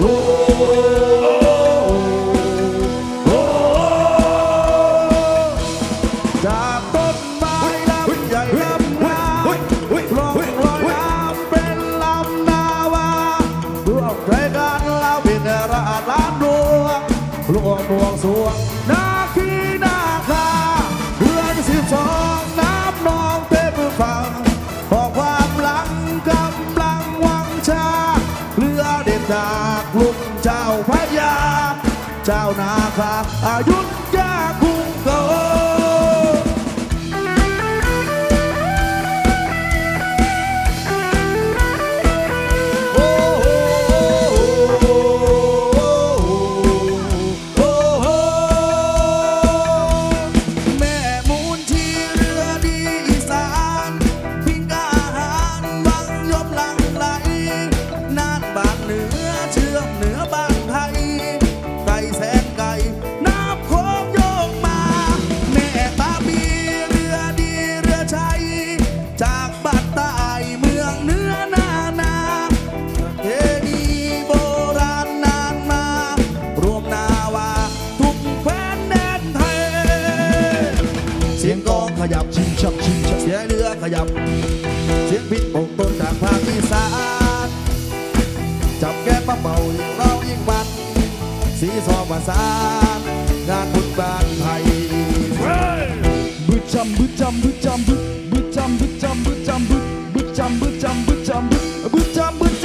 โอ้โอ้จากต้นไม้ลำใหญ่ลำงาลองลอยน้ำเป็นลำนาวาร่วมใจกันเราเป็นราชล้านดวงรวมดวงสวงนาคีนาคาเรือนสิบสองน้ำนองเต็มฝั่งขอความหลังกำลังวังชาเรือเด็ดจาง เจ้าพระยา เจ้านาคาอายุยาคู ชื่อมเหนือบ้านไทยไก่แสนไก่น้ำโคงโยกมา แม่ตาบีเรือดีเรือชัยจากบ้านใต้เมืองเหนือนานาเทดีโบราณนานมา รวมนาวาทุกแคว้นแดนไทย เสียงกลองขยับชิงชับชิงชับเสียงเรือขยับ เสียงพิษปกต้นจากภาค จับแก้มมาเป่ายิ่งเรายิ่งมันสีสอประสานงานบุญบ้านไทยบึดจำบึดจำบึดจำบึดบึดจำบึดจำบึดจำบึดบึดจำบึดจำบึดจำบึดบึดจำบึด